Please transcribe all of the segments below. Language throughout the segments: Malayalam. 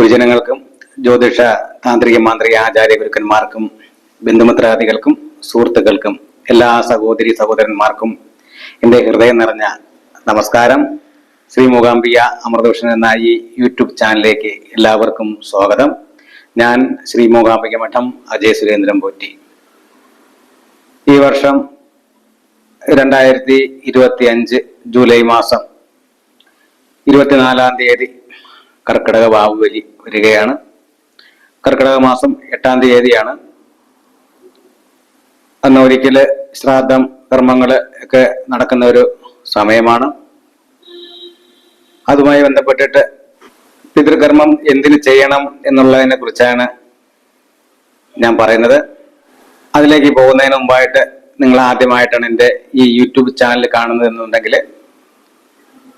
ഗുരുജനങ്ങൾക്കും ജ്യോതിഷ താന്ത്രിക മാന്ത്രിക ആചാര്യ ഗുരുക്കന്മാർക്കും ബന്ധുമിത്രാദികൾക്കും സുഹൃത്തുക്കൾക്കും എല്ലാ സഹോദരി സഹോദരന്മാർക്കും എന്റെ ഹൃദയം നിറഞ്ഞ നമസ്കാരം. ശ്രീ മൂകാംബിക അമൃതഭൂഷൺ എന്ന ഈ യൂട്യൂബ് ചാനലിലേക്ക് എല്ലാവർക്കും സ്വാഗതം. ഞാൻ ശ്രീ മൂകാംബിക മഠം അജയ് സുരേന്ദ്രൻ പോറ്റി. ഈ വർഷം രണ്ടായിരത്തി ഇരുപത്തി അഞ്ച് ജൂലൈ മാസം ഇരുപത്തിനാലാം തീയതി കർക്കിടക ബാഹുബലി വരികയാണ്. കർക്കിടക മാസം എട്ടാം തീയതിയാണ്. അന്ന് ഒരിക്കൽ ശ്രാദ്ധം കർമ്മങ്ങൾ ഒക്കെ നടക്കുന്ന ഒരു സമയമാണ്. അതുമായി ബന്ധപ്പെട്ടിട്ട് പിതൃകർമ്മം എന്തിനു ചെയ്യണം എന്നുള്ളതിനെ കുറിച്ചാണ് ഞാൻ പറയുന്നത്. അതിലേക്ക് പോകുന്നതിന് മുമ്പായിട്ട് നിങ്ങൾ ആദ്യമായിട്ടാണ് എന്റെ ഈ യൂട്യൂബ് ചാനൽ കാണുന്നത് എന്നുണ്ടെങ്കിൽ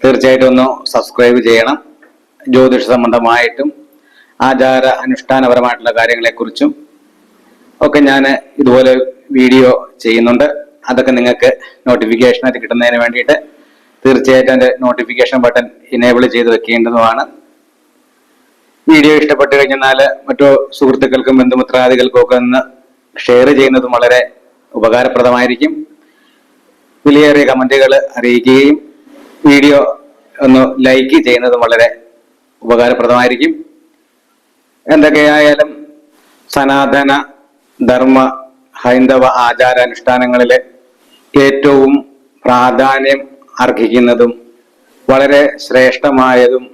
തീർച്ചയായിട്ടും ഒന്ന് സബ്സ്ക്രൈബ് ചെയ്യണം. ജ്യോതിഷ സംബന്ധമായിട്ടും ആചാര അനുഷ്ഠാനപരമായിട്ടുള്ള കാര്യങ്ങളെക്കുറിച്ചും ഒക്കെ ഞാൻ ഇതുപോലെ വീഡിയോ ചെയ്യുന്നുണ്ട്. അതൊക്കെ നിങ്ങൾക്ക് നോട്ടിഫിക്കേഷനായിട്ട് കിട്ടുന്നതിന് വേണ്ടിയിട്ട് തീർച്ചയായിട്ടും എന്റെ നോട്ടിഫിക്കേഷൻ ബട്ടൺ ഇനേബിൾ ചെയ്ത് വെക്കേണ്ടതുമാണ്. വീഡിയോ ഇഷ്ടപ്പെട്ട് കഴിഞ്ഞാൽ മറ്റു സുഹൃത്തുക്കൾക്കും ബന്ധുമിത്രാദികൾക്കും ഒക്കെ ഒന്ന് ഷെയർ ചെയ്യുന്നതും വളരെ ഉപകാരപ്രദമായിരിക്കും. വിലയേറിയ കമന്റുകൾ അറിയിക്കുകയും വീഡിയോ ഒന്ന് ലൈക്ക് ചെയ്യുന്നതും വളരെ ഉപകാരപ്രദമായിരിക്കും. എന്തൊക്കെയായാലും സനാതന ധർമ്മ ഹൈന്ദവ ആചാരാനുഷ്ഠാനങ്ങളിലെ ഏറ്റവും പ്രാധാന്യം അർഹിക്കുന്നതും വളരെ ശ്രേഷ്ഠമായതും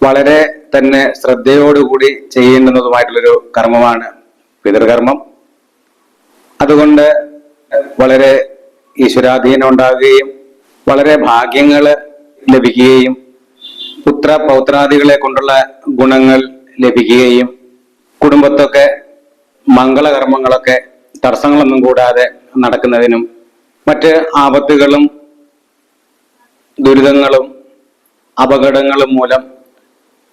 വളരെ തന്നെ ശ്രദ്ധയോടുകൂടി ചെയ്യേണ്ടുന്നതുമായിട്ടുള്ളൊരു കർമ്മമാണ് പിതൃകർമ്മം. അതുകൊണ്ട് വളരെ ഈശ്വരാധീനം ഉണ്ടാകുകയും വളരെ ഭാഗ്യങ്ങൾ ലഭിക്കുകയും പുത്ര പൗത്രാദികളെ കൊണ്ടുള്ള ഗുണങ്ങൾ ലഭിക്കുകയും കുടുംബത്തൊക്കെ മംഗളകർമ്മങ്ങളൊക്കെ തടസ്സങ്ങളൊന്നും കൂടാതെ നടക്കുന്നതിനും മറ്റ് ആപത്തുകളും ദുരിതങ്ങളും അപകടങ്ങളും മൂലം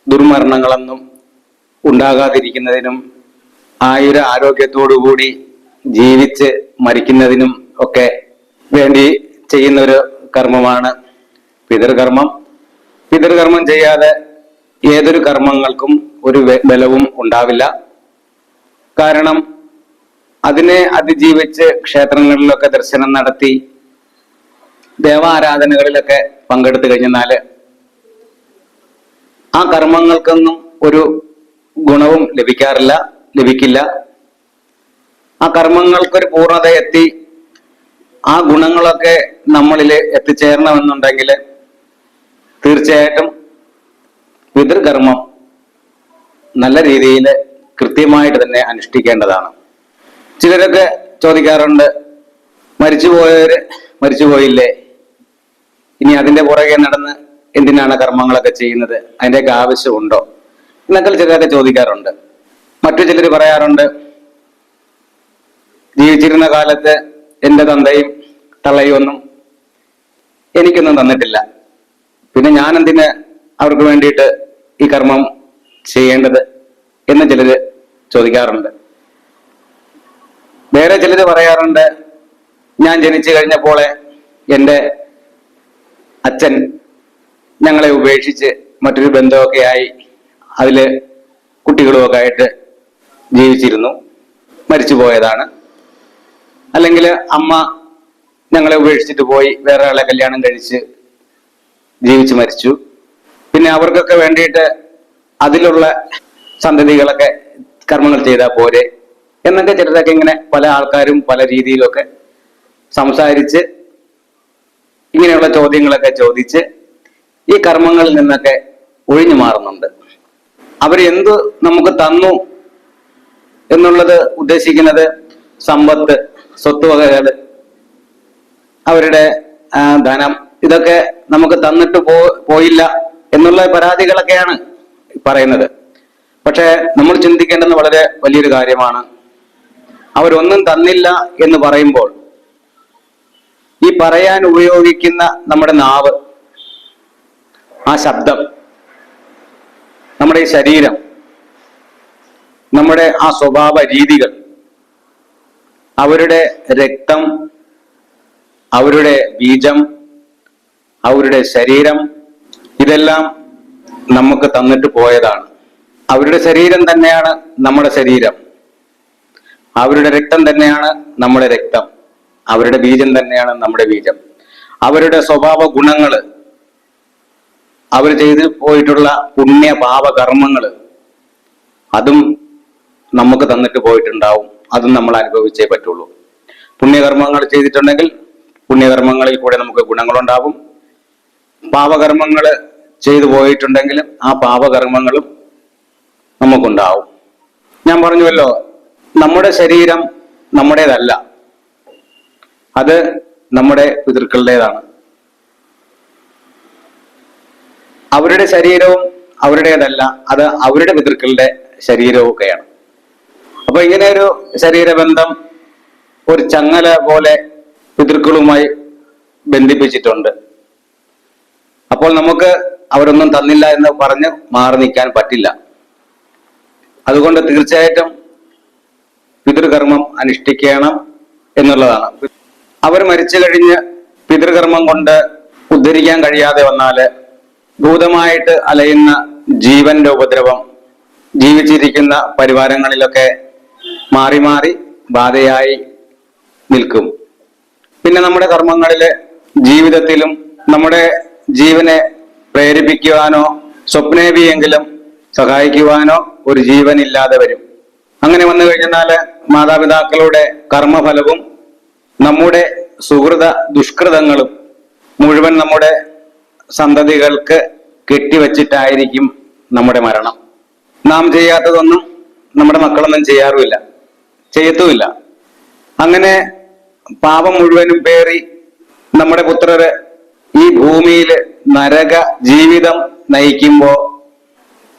ദുർമരണങ്ങളൊന്നും ഉണ്ടാകാതിരിക്കുന്നതിനും ആയുര ആരോഗ്യത്തോടുകൂടി ജീവിച്ച് മരിക്കുന്നതിനും ഒക്കെ വേണ്ടി ചെയ്യുന്ന ഒരു കർമ്മമാണ് പിതൃകർമ്മം. പിതൃകർമ്മം ചെയ്യാതെ ഏതൊരു കർമ്മങ്ങൾക്കും ഒരു ബലവും ഉണ്ടാവില്ല. കാരണം അതിനെ അതിജീവിച്ച് ക്ഷേത്രങ്ങളിലൊക്കെ ദർശനം നടത്തി ദേവാരാധനകളിലൊക്കെ പങ്കെടുത്തു കഴിഞ്ഞാൽ ആ കർമ്മങ്ങൾക്കൊന്നും ഒരു ഗുണവും ലഭിക്കാറില്ല ലഭിക്കില്ല. ആ കർമ്മങ്ങൾക്കൊരു പൂർണത എത്തി ആ ഗുണങ്ങളൊക്കെ നമ്മളിൽ എത്തിച്ചേരണമെന്നുണ്ടെങ്കിൽ തീർച്ചയായിട്ടും പിതൃകർമ്മം നല്ല രീതിയിൽ കൃത്യമായിട്ട് തന്നെ അനുഷ്ഠിക്കേണ്ടതാണ്. ചിലരൊക്കെ ചോദിക്കാറുണ്ട് മരിച്ചുപോയവര് മരിച്ചുപോയില്ലേ? ഇനി അതിന്റെ പുറകെ നടന്ന് എന്തിനാണ് കർമ്മങ്ങളൊക്കെ ചെയ്യുന്നത്? അതിന്റെയൊക്കെ ആവശ്യമുണ്ടോ? എന്നൊക്കെ ചിലരൊക്കെ ചോദിക്കാറുണ്ട്. മറ്റു ചിലർ പറയാറുണ്ട് ജീവിച്ചിരുന്ന കാലത്ത് എന്റെ തന്തയും തള്ളയും ഒന്നും എനിക്കൊന്നും തന്നിട്ടില്ല. പിന്നെ ഞാൻ എന്തിന് അവർക്ക് വേണ്ടിയിട്ട് ഈ കർമ്മം ചെയ്യേണ്ടത് എന്ന് ചിലര് ചോദിക്കാറുണ്ട്. വേറെ ചിലര് പറയാറുണ്ട് ഞാൻ ജനിച്ചു കഴിഞ്ഞപ്പോളെ എന്റെ അച്ഛൻ ഞങ്ങളെ ഉപേക്ഷിച്ച് മറ്റൊരു ബന്ധമൊക്കെ ആയി അതിൽ കുട്ടികളുമൊക്കെ ആയിട്ട് ജീവിച്ചിരുന്നു മരിച്ചു പോയതാണ്. അല്ലെങ്കിൽ അമ്മ ഞങ്ങളെ ഉപേക്ഷിച്ചിട്ട് പോയി വേറെ ആളെ കല്യാണം കഴിച്ച് ജീവിച്ച് മരിച്ചു. പിന്നെ അവർക്കൊക്കെ വേണ്ടിയിട്ട് അതിലുള്ള സന്തതികളൊക്കെ കർമ്മങ്ങൾ ചെയ്താൽ പോരെ. എന്നൊക്കെ ചിലരൊക്കെ ഇങ്ങനെ പല ആൾക്കാരും പല രീതിയിലൊക്കെ സംസാരിച്ച് ഇങ്ങനെയുള്ള ചോദ്യങ്ങളൊക്കെ ചോദിച്ച് ഈ കർമ്മങ്ങളിൽ നിന്നൊക്കെ ഒഴിഞ്ഞു മാറുന്നുണ്ട്. അവർ എന്ത് നമുക്ക് തന്നു എന്നുള്ളത് ഉദ്ദേശിക്കുന്നത് സമ്പത്ത് സ്വത്ത് സ്വത്തുവകകൾ അവരുടെ ധനം ഇതൊക്കെ നമുക്ക് തന്നിട്ട് പോ പോയില്ല എന്നുള്ള പരാതികളൊക്കെയാണ് പറയുന്നത്. പക്ഷേ നമ്മൾ ചിന്തിക്കേണ്ടത് വളരെ വലിയൊരു കാര്യമാണ്. അവരൊന്നും തന്നില്ല എന്ന് പറയുമ്പോൾ ഈ പറയാൻ ഉപയോഗിക്കുന്ന നമ്മുടെ നാവ് ആ ശബ്ദം നമ്മുടെ ഈ ശരീരം നമ്മുടെ ആ സ്വഭാവ രീതികൾ അവരുടെ രക്തം അവരുടെ ബീജം അവരുടെ ശരീരം ഇതെല്ലാം നമുക്ക് തന്നിട്ട് പോയതാണ്. അവരുടെ ശരീരം തന്നെയാണ് നമ്മുടെ ശരീരം. അവരുടെ രക്തം തന്നെയാണ് നമ്മുടെ രക്തം. അവരുടെ ബീജം തന്നെയാണ് നമ്മുടെ ബീജം. അവരുടെ സ്വഭാവ ഗുണങ്ങൾ അവർ ചെയ്തു പോയിട്ടുള്ള പുണ്യ അതും നമുക്ക് തന്നിട്ട് പോയിട്ടുണ്ടാവും. അതും നമ്മൾ അനുഭവിച്ചേ പറ്റുള്ളൂ. പുണ്യകർമ്മങ്ങൾ ചെയ്തിട്ടുണ്ടെങ്കിൽ പുണ്യകർമ്മങ്ങളിൽ കൂടെ നമുക്ക് ഗുണങ്ങളുണ്ടാവും. പാപകർമ്മങ്ങൾ ചെയ്തു പോയിട്ടുണ്ടെങ്കിലും ആ പാപകർമ്മങ്ങളും നമുക്കുണ്ടാവും. ഞാൻ പറഞ്ഞുവല്ലോ നമ്മുടെ ശരീരം നമ്മുടേതല്ല. അത് നമ്മുടെ പിതൃക്കളുടേതാണ്. അവരുടെ ശരീരവും അവരുടേതല്ല അത് അവരുടെ പിതൃക്കളുടെ ശരീരവും ഒക്കെയാണ് അപ്പൊ ഇങ്ങനെ ഒരു ശരീരബന്ധം ഒരു ചങ്ങല പോലെ പിതൃക്കളുമായി ബന്ധിപ്പിച്ചിട്ടുണ്ട്. അപ്പോൾ നമുക്ക് അവരൊന്നും തന്നില്ല എന്ന് പറഞ്ഞ് മാറി നിൽക്കാൻ പറ്റില്ല. അതുകൊണ്ട് തീർച്ചയായിട്ടും പിതൃകർമ്മം അനുഷ്ഠിക്കണം എന്നുള്ളതാണ്. അവർ മരിച്ചു കഴിഞ്ഞ് പിതൃകർമ്മം കൊണ്ട് ഉദ്ധരിക്കാൻ കഴിയാതെ വന്നാൽ ഭൂതമായിട്ട് അലയുന്ന ജീവന്റെ ഉപദ്രവം ജീവിച്ചിരിക്കുന്ന പരിവാരങ്ങളിലൊക്കെ മാറി മാറി ബാധയായി നിൽക്കും. പിന്നെ നമ്മുടെ കർമ്മങ്ങളിൽ ജീവിതത്തിലും നമ്മുടെ ജീവനെ പ്രേരിപ്പിക്കുവാനോ സ്വപ്നേവിയെങ്കിലും സഹായിക്കുവാനോ ഒരു ജീവൻ ഇല്ലാതെ വരും. അങ്ങനെ വന്നു കഴിഞ്ഞാൽ മാതാപിതാക്കളുടെ കർമ്മഫലവും നമ്മുടെ സുഹൃത ദുഷ്കൃതങ്ങളും മുഴുവൻ നമ്മുടെ സന്തതികൾക്ക് കെട്ടിവച്ചിട്ടായിരിക്കും നമ്മുടെ മരണം. നാം ചെയ്യാത്തതൊന്നും നമ്മുടെ മക്കളൊന്നും ചെയ്യാറുമില്ല. ചെയ്യത്തുമില്ല. അങ്ങനെ പാപം മുഴുവനും പേറി നമ്മുടെ പുത്രര് ഈ ഭൂമിയിൽ നരക ജീവിതം നയിക്കുമ്പോ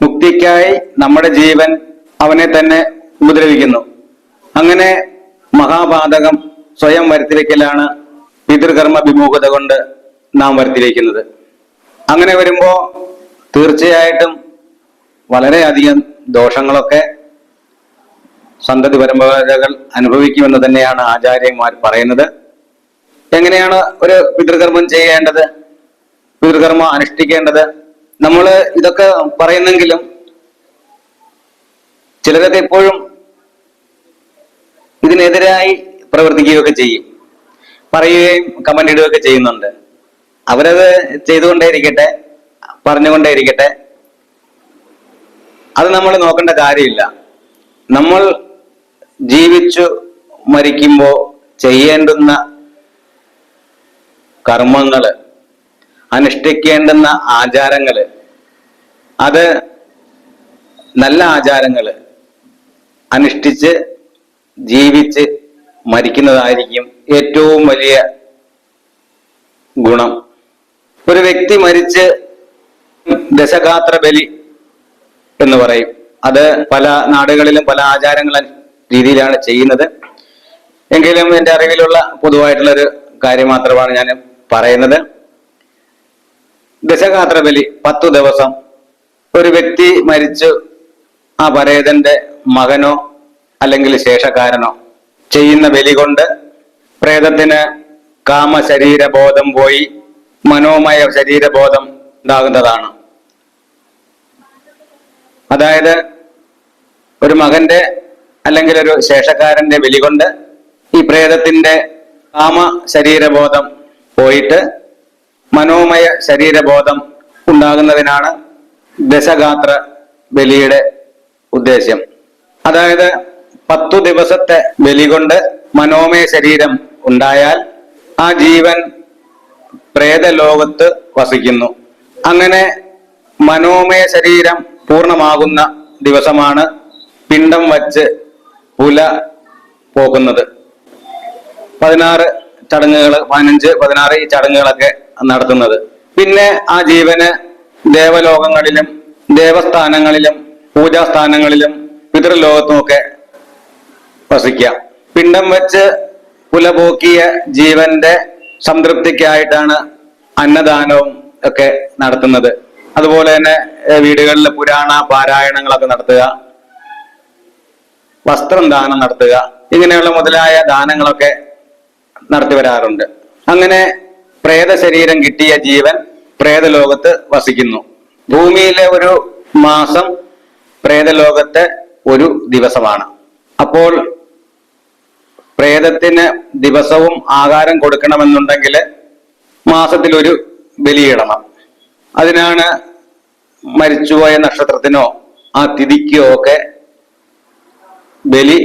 മുക്തിക്കായി നമ്മുടെ ജീവൻ അവനെ തന്നെ ഉപദ്രവിക്കുന്നു. അങ്ങനെ മഹാപാതകം സ്വയം വരുത്തിവെക്കലാണ് പിതൃകർമ്മ വിമുഖത കൊണ്ട് നാം വരുത്തിവെക്കുന്നത്. അങ്ങനെ വരുമ്പോ തീർച്ചയായിട്ടും വളരെയധികം ദോഷങ്ങളൊക്കെ സന്തതി പരമ്പരകൾ അനുഭവിക്കുമെന്ന് തന്നെയാണ് ആചാര്യന്മാർ പറയുന്നത്. എങ്ങനെയാണ് ഒരു പിതൃകർമ്മം ചെയ്യേണ്ടത്? പിതൃകർമ്മം അനുഷ്ഠിക്കേണ്ടത്? നമ്മൾ ഇതൊക്കെ പറയുന്നെങ്കിലും ചിലരൊക്കെ എപ്പോഴും ഇതിനെതിരായി പ്രവർത്തിക്കുകയൊക്കെ ചെയ്യും. പറയുകയും കമന്റ് ഇടുകയൊക്കെ ചെയ്യുന്നുണ്ട്. അവരത് ചെയ്തുകൊണ്ടേയിരിക്കട്ടെ പറഞ്ഞുകൊണ്ടേയിരിക്കട്ടെ. അത് നമ്മൾ നോക്കേണ്ട കാര്യമില്ല. നമ്മൾ ജീവിച്ചു മരിക്കുമ്പോൾ ചെയ്യേണ്ടുന്ന കർമ്മങ്ങൾ അനുഷ്ഠിക്കേണ്ടുന്ന ആചാരങ്ങൾ. അത് നല്ല ആചാരങ്ങൾ. അനുഷ്ഠിച്ച് ജീവിച്ച് മരിക്കുന്നതായിരിക്കും ഏറ്റവും വലിയ ഗുണം. ഒരു വ്യക്തി മരിച്ച് ദശഗാത്ര ബലി എന്ന് പറയും. അത് പല നാടുകളിലും പല ആചാരങ്ങൾ രീതിയിലാണ് ചെയ്യുന്നത്. എങ്കിലും എന്റെ അറിവിലുള്ള പൊതുവായിട്ടുള്ളൊരു കാര്യം മാത്രമാണ് ഞാൻ പറയുന്നത്. ദശഗാത്ര ബലി പത്തു ദിവസം. ഒരു വ്യക്തി മരിച്ചു. ആ പരേതന്റെ മകനോ അല്ലെങ്കിൽ ശേഷക്കാരനോ ചെയ്യുന്ന ബലി കൊണ്ട് പ്രേതത്തിന് കാമ ശരീരബോധം പോയി മനോമയ ശരീരബോധം ഉണ്ടാകുന്നതാണ് അതായത് ഒരു മകന്റെ അല്ലെങ്കിൽ ഒരു ശേഷക്കാരന്റെ ബലി കൊണ്ട് ഈ പ്രേതത്തിന്റെ കാമ ശരീരബോധം പോയിട്ട് മനോമയ ശരീരബോധം ഉണ്ടാകുന്നതിനാണ് ദശഗാത്ര ബലിയുടെ ഉദ്ദേശ്യം. അതായത് പത്തു ദിവസത്തെ ബലി കൊണ്ട് മനോമയ ശരീരം ഉണ്ടായാൽ ആ ജീവൻ പ്രേതലോകത്ത് വസിക്കുന്നു. അങ്ങനെ മനോമയ ശരീരം പൂർണമാകുന്ന ദിവസമാണ് പിണ്ടം വച്ച് പുല പോകുന്നത്. പതിനാറ് ചടങ്ങുകൾ പതിനഞ്ച് പതിനാറ് ഈ ചടങ്ങുകളൊക്കെ നടത്തുന്നത്. പിന്നെ ആ ജീവന് ദേവലോകങ്ങളിലും ദേവസ്ഥാനങ്ങളിലും പൂജാസ്ഥാനങ്ങളിലും പിതൃലോകത്തുമൊക്കെ വസിക്കാം പിണ്ടം വെച്ച് കുലപോക്കിയ ജീവന്റെ സംതൃപ്തിക്കായിട്ടാണ് അന്നദാനവും ഒക്കെ നടത്തുന്നത്. അതുപോലെ തന്നെ വീടുകളിൽ പുരാണ പാരായണങ്ങളൊക്കെ നടത്തുക. വസ്ത്രം ദാനം നടത്തുക. ഇങ്ങനെയുള്ള മുതലായ ദാനങ്ങളൊക്കെ നടത്തി വരാറുണ്ട്. അങ്ങനെ പ്രേത ശരീരം കിട്ടിയ ജീവൻ പ്രേതലോകത്ത് വസിക്കുന്നു. ഭൂമിയിലെ ഒരു മാസം പ്രേതലോകത്തെ ഒരു ദിവസമാണ്. അപ്പോൾ പ്രേതത്തിന് ദിവസവും ആഹാരം കൊടുക്കണമെന്നുണ്ടെങ്കിൽ മാസത്തിലൊരു ബലിയിടണം. അതിനാണ് മരിച്ചുപോയ നക്ഷത്രത്തിനോ ആ തിഥിക്കോ ഒക്കെ ബലി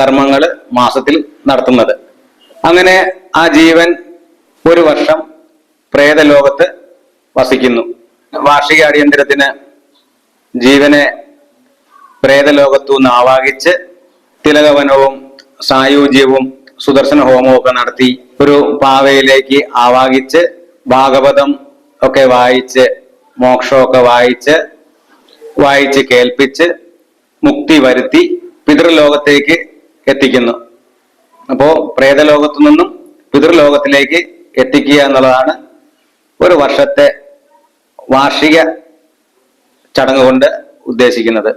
കർമ്മങ്ങൾ മാസത്തിൽ നടത്തുന്നത്. അങ്ങനെ ആ ജീവൻ ഒരു വർഷം പ്രേതലോകത്ത് വസിക്കുന്നു. വാർഷിക അടിയന്തരത്തിന് ജീവനെ പ്രേതലോകത്തു നിന്ന് ആവാഹിച്ച് തിലകവനവും സായുജ്യവും സുദർശന ഹോമവും ഒക്കെ നടത്തി ഒരു പാവയിലേക്ക് ആവാഹിച്ച് ഭാഗവതം ഒക്കെ വായിച്ച് മോക്ഷമൊക്കെ വായിച്ച് വായിച്ച് കേൾപ്പിച്ച് മുക്തി വരുത്തി പിതൃലോകത്തേക്ക് എത്തിക്കുന്നു. അപ്പോ പ്രേതലോകത്തു നിന്നും പിതൃലോകത്തിലേക്ക് എത്തിക്കുക എന്നുള്ളതാണ് ഒരു വർഷത്തെ വാർഷിക ചടങ്ങ് കൊണ്ട് ഉദ്ദേശിക്കുന്നത്.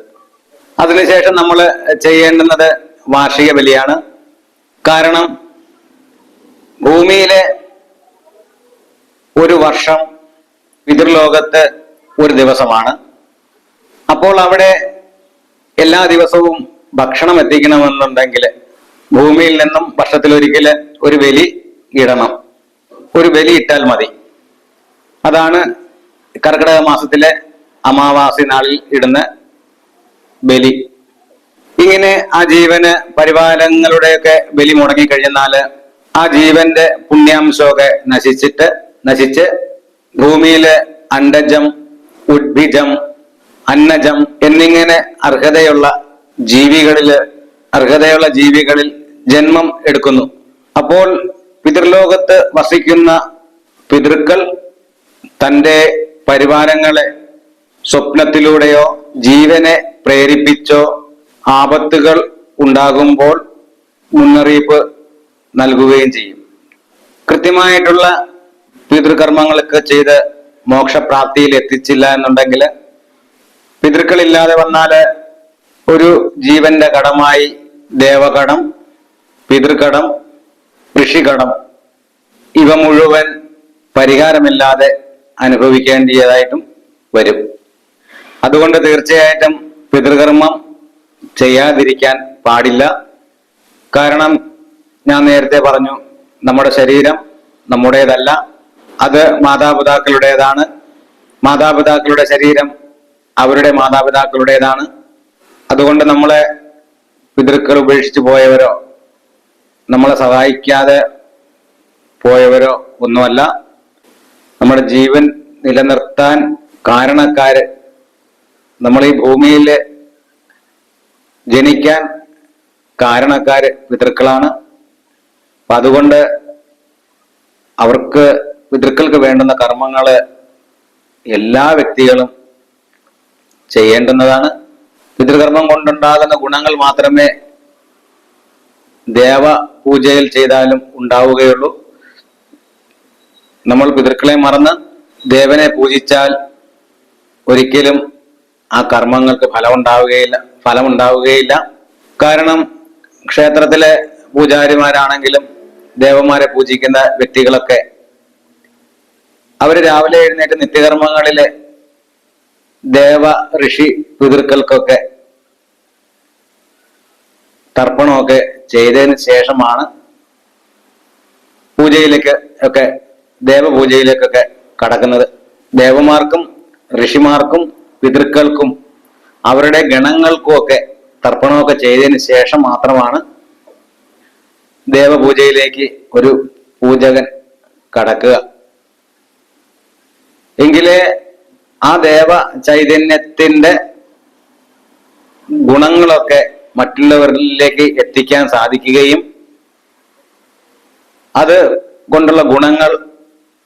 അതിനുശേഷം നമ്മൾ ചെയ്യേണ്ടുന്നത് വാർഷിക ബലിയാണ്. കാരണം ഭൂമിയിലെ ഒരു വർഷം പിതൃലോകത്ത് ഒരു ദിവസമാണ്. അപ്പോൾ അവിടെ എല്ലാ ദിവസവും ഭക്ഷണം എത്തിക്കണമെന്നുണ്ടെങ്കിൽ ഭൂമിയിൽ നിന്നും വർഷത്തിൽ വർഷത്തിലൊരിക്കൽ ഒരു ബലി ഇടണം. ഒരു ബലി ഇട്ടാൽ മതി. അതാണ് കർക്കിടക മാസത്തിലെ അമാവാസി നാളിൽ ഇടുന്ന ബലി. ഇങ്ങനെ ആ ജീവന് പരിപാലങ്ങളുടെയൊക്കെ ബലി മുടങ്ങിക്കഴിഞ്ഞാൽ ആ ജീവന്റെ പുണ്യാംശമൊക്കെ നശിച്ചിട്ട് നശിച്ച് ഭൂമിയിലെ അണ്ടജം ഉദ്ഭിജം അന്നജം എന്നിങ്ങനെ അർഹതയുള്ള ജീവികളിൽ അർഹതയുള്ള ജീവികളിൽ ജന്മം എടുക്കുന്നു. അപ്പോൾ പിതൃലോകത്ത് വസിക്കുന്ന പിതൃക്കൾ തന്റെ പരിവാരങ്ങളെ സ്വപ്നത്തിലൂടെയോ ജീവനെ പ്രേരിപ്പിച്ചോ ആപത്തുകൾ ഉണ്ടാകുമ്പോൾ മുന്നറിയിപ്പ് നൽകുകയും ചെയ്യും. കൃത്യമായിട്ടുള്ള പിതൃകർമ്മങ്ങളൊക്കെ ചെയ്ത് മോക്ഷപ്രാപ്തിയിൽ എത്തിച്ചില്ല എന്നുണ്ടെങ്കിൽ പിതൃക്കളില്ലാതെ വന്നാൽ ഒരു ജീവന്റെ കടമായി ദേവകടം പിതൃകടം ഋഷികടം ഇവ മുഴുവൻ പരിഹാരമില്ലാതെ അനുഭവിക്കേണ്ടതായിട്ടും വരും. അതുകൊണ്ട് തീർച്ചയായിട്ടും പിതൃകർമ്മം ചെയ്യാതിരിക്കാൻ പാടില്ല. കാരണം ഞാൻ നേരത്തെ പറഞ്ഞു നമ്മുടെ ശരീരം നമ്മുടേതല്ല അത് മാതാപിതാക്കളുടേതാണ്. മാതാപിതാക്കളുടെ ശരീരം അവരുടെ മാതാപിതാക്കളുടേതാണ്. അതുകൊണ്ട് നമ്മളെ പിതൃക്കൾ ഉപേക്ഷിച്ച് പോയവരോ നമ്മളെ സഹായിക്കാതെ പോയവരോ ഒന്നുമല്ല. നമ്മുടെ ജീവൻ നിലനിർത്താൻ കാരണക്കാര് നമ്മൾ ഈ ഭൂമിയിൽ ജനിക്കാൻ കാരണക്കാര് പിതൃക്കളാണ്. അപ്പൊ അതുകൊണ്ട് അവർക്ക് പിതൃക്കൾക്ക് വേണ്ടുന്ന കർമ്മങ്ങൾ എല്ലാ വ്യക്തികളും ചെയ്യേണ്ടുന്നതാണ്. പിതൃകർമ്മം കൊണ്ടുണ്ടാകുന്ന ഗുണങ്ങൾ മാത്രമേ ദേവ പൂജയിൽ ചെയ്താലും ഉണ്ടാവുകയുള്ളൂ. നമ്മൾ പിതൃക്കളെ മറന്ന് ദേവനെ പൂജിച്ചാൽ ഒരിക്കലും ആ കർമ്മങ്ങൾക്ക് ഫലമുണ്ടാവുകയില്ല ഫലമുണ്ടാവുകയില്ല. കാരണം ക്ഷേത്രത്തിലെ പൂജാരിമാരാണെങ്കിലും ദേവന്മാരെ പൂജിക്കുന്ന വ്യക്തികളൊക്കെ അവർ രാവിലെ എഴുന്നേറ്റ് നിത്യകർമ്മങ്ങളിൽ ദേവ ഋഷി പിതൃക്കൾക്കൊക്കെ തർപ്പണമൊക്കെ ചെയ്തതിന് ശേഷമാണ് പൂജയിലേക്ക് ഒക്കെ ദേവപൂജയിലേക്കൊക്കെ കടക്കുന്നത്. ദേവന്മാർക്കും ഋഷിമാർക്കും പിതൃക്കൾക്കും അവരുടെ ഗണങ്ങൾക്കും ഒക്കെ തർപ്പണമൊക്കെ ചെയ്തതിന് ശേഷം മാത്രമാണ് ദേവപൂജയിലേക്ക് ഒരു പൂജകൻ കടക്കുക. എങ്കിലേ ആ ദേവ ചൈതന്യത്തിന്റെ ഗുണങ്ങളൊക്കെ മറ്റുള്ളവരിലേക്ക് എത്തിക്കാൻ സാധിക്കുകയും അത് കൊണ്ടുള്ള ഗുണങ്ങൾ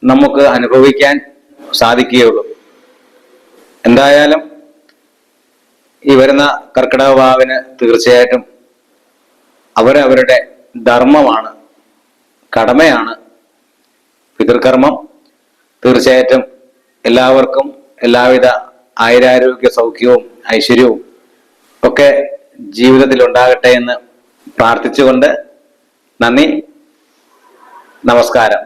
നമുക്ക് അനുഭവിക്കാൻ സാധിക്കുകയുള്ളൂ. എന്തായാലും ഈ വരുന്ന കർക്കിടക ഭാവിന് തീർച്ചയായിട്ടും അവരവരുടെ ധർമ്മമാണ് കടമയാണ് പിതൃകർമ്മം. തീർച്ചയായിട്ടും എല്ലാവർക്കും എല്ലാവിധ ആയുരാരോഗ്യ സൗഖ്യവും ഐശ്വര്യവും ഒക്കെ ജീവിതത്തിൽ ഉണ്ടാകട്ടെ എന്ന് പ്രാർത്ഥിച്ചുകൊണ്ട് നന്ദി നമസ്കാരം.